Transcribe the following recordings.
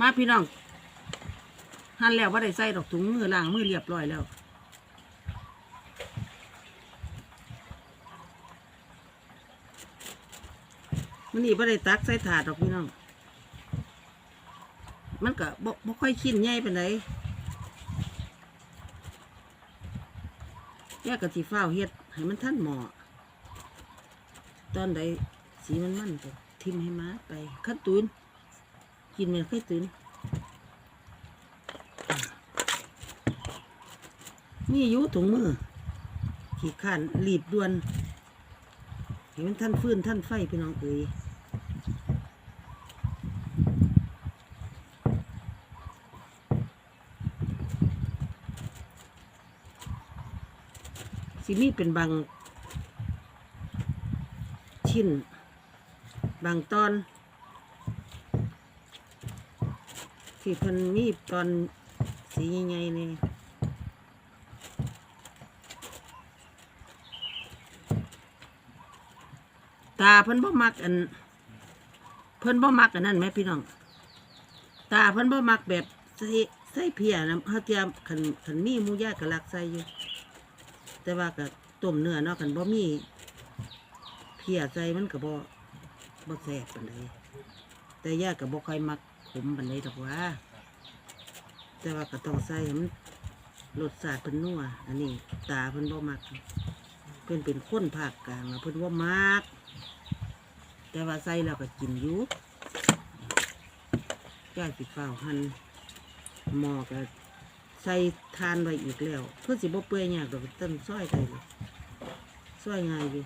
มาพี่น้องหั่นแล้วว่าได้ใส่ดอกถุงมือล้างมือเรียบร้อยแล้วมันนี่บ่ได้ตักใส่ถาดดอกพี่น้อง มันก็บ่บ่ค่อยชิ้นใหญ่ปานใดแยกกะสิฟ้าวเฮ็ดให้มันทันหมอตอนใดสีมันมันก็ทิมให้มาไปขั้นตูน กินมันค่อยตื่นนี่อยู่ถุงมือ ขี่ข้านรีดด่วนเห็นมันท่านฟื้นท่านไฟพี่น้องเอ๋ยสิมีเป็นบางชิ้น บางตอน ที่เพิ่นมีตอนสีใหญ่ๆนี่ตาเพิ่นบ่มักอัน เพิ่นบ่มักอันนั้นแหมพี่น้อง ตาเพิ่นบ่มักแบบใส่ใส่เพียนะเฮาเตรียมคันคันมีหมูย่างก็ลักใส่อยู่แต่ว่าก็ต้มเนื้อเนาะคันบ่มีเพียใส่มันก็บ่บ่แซ่บปานใดแต่ย่าก็บ่ค่อยมัก ขมปานใดดอกว่า แต่ว่าก็ต้องใส่ให้มันรสชาติเพิ่นนัวอันนี้ ตาเพิ่นบ่มักเพิ่นเป็นคนภาคกลางแล้วเพิ่นว่ามักแต่ว่าใส่แล้วก็กินอยู่ย่าสิฟ้าหันหมอก็ใส่ทานไว้อีกแล้วเพื่อสิบ่เปื่อยยากดอกต้นซอยได้เลยซอยง่ายอยู่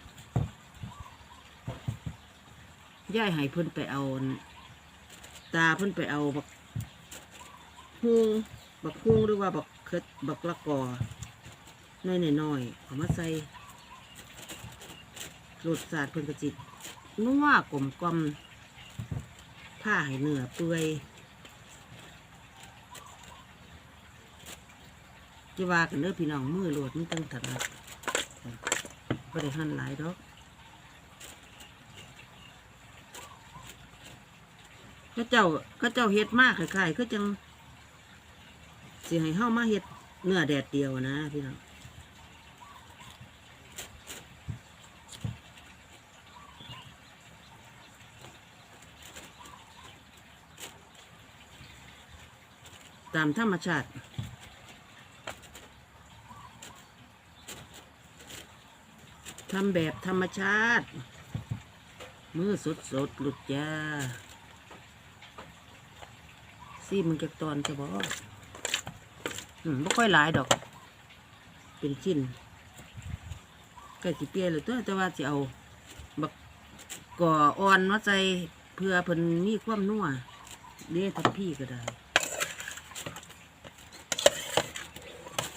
ย่ายให้เพิ่นไปเอา ตาเพิ่นไปเอาบักฮุงบักฮุงหรือว่าบักเคิดบักละกอน้อยน้อยๆเอามาใส่รสชาติเพิ่นกระจิตนัวกลมกลอมผ้าให้เนื้อเปื่อยจะว่ากันเด้อพี่น้องมือโหลดมันตั้งถนัดก็ได้หั่นหลายดอก ก็เจ้าก็เจ้าเฮ็ดมากคล้ายๆก็จังสิให้เฮามาเฮ็ดเนื้อแดดเดียวนะพี่น้องตามธรรมชาติทำแบบธรรมชาติ มือสดสดๆหลุดยา ซีมันจะตอนจะบอกอืมไม่ค่อยหลายดอก เป็นชิ้นกล้สิเปียเลยตัวแต่ว่าจะเอาบักก่ออ่อนมาใส่เพื่อเพิ่นมีความนัวเลี้ยทับพี่ก็ได้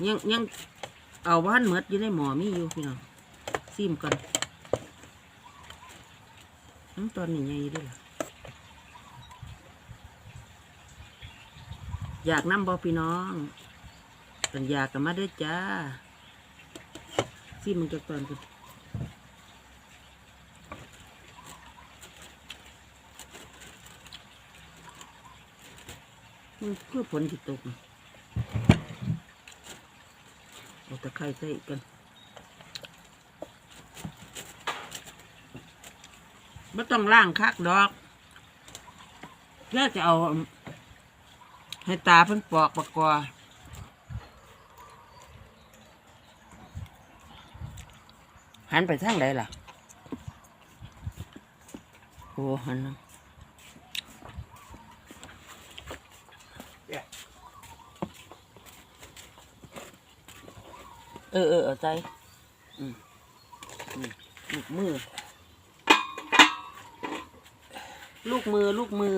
ยังยังเอาบ้านเมดอยู่ในหมอมีอยู่พี่น้องซีมก่อนตอนนี้ไงด้วยล่ะอ อยากน้ำบอพี่น้องกันอยากกันมาเด้จ้าซิมึงจะตอนกันมันเพื่อผลที่ตกเอาตะไคร้ใส่อีกกันไม่ต้องล่างคักดอกแล้วจะเอา ให้ตาเพิ่นปอกปากกว่าหันไปทางใดล่ะ โอ้หันเออเออเอาใจ อืมอืมลูกมือ ลูกมือ ลูกมือ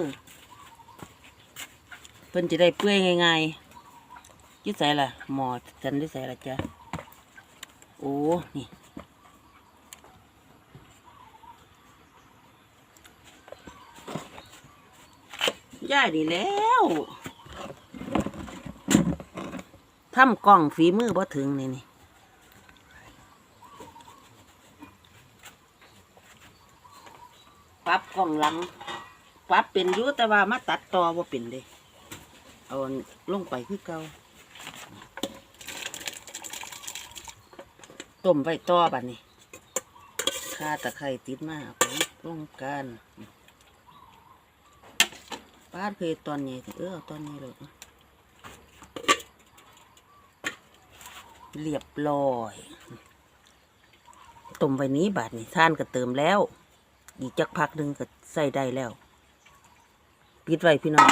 เพิ่นจะได้เปื่อยง่ายๆยิ่ใส่ละหมอฉันได้ใส่ละจ้ะโอ้นี่ย่าดีแล้วทำกล่องฝีมือบ่ถึงนี่นี่ปรับกล่องหลังปรับเป็นยู่แต่ว่ามาตัดต่อบ่เป็นเด้ เอาลงไปคือเก่าต้มไว้ต่อบัดนี้ข่าตะไคร้ติดมาเอาไปลงกันปาดเคยตอนนี้เออตอนนี้เลยเรียบร้อยต้มไว้นี้บาดนี้ท่านก็เติมแล้ว อีกจักพักหนึ่งก็ใส่ได้แล้ว ปิดไว้พี่น้อง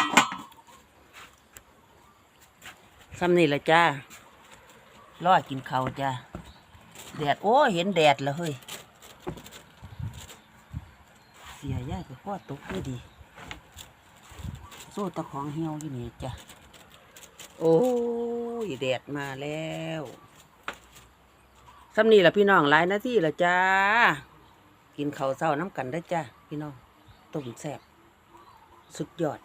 ซ้ำนี่ละจ้ารอกินเขาจ้าแดด โอ้เห็นแดดแล้วเฮ้ย เสียยายก็พ่อตกด้วยดี โซ่ตะของเหี่ยวอยู่นี่จ้ะ โอ้ยแดดมาแล้วซ้ำนี่ละพี่น้องหลายนาทีละจ้า กินข้าวเช้าน้ำกันได้จ้าพี่น้องต้มแซ่บสุดยอด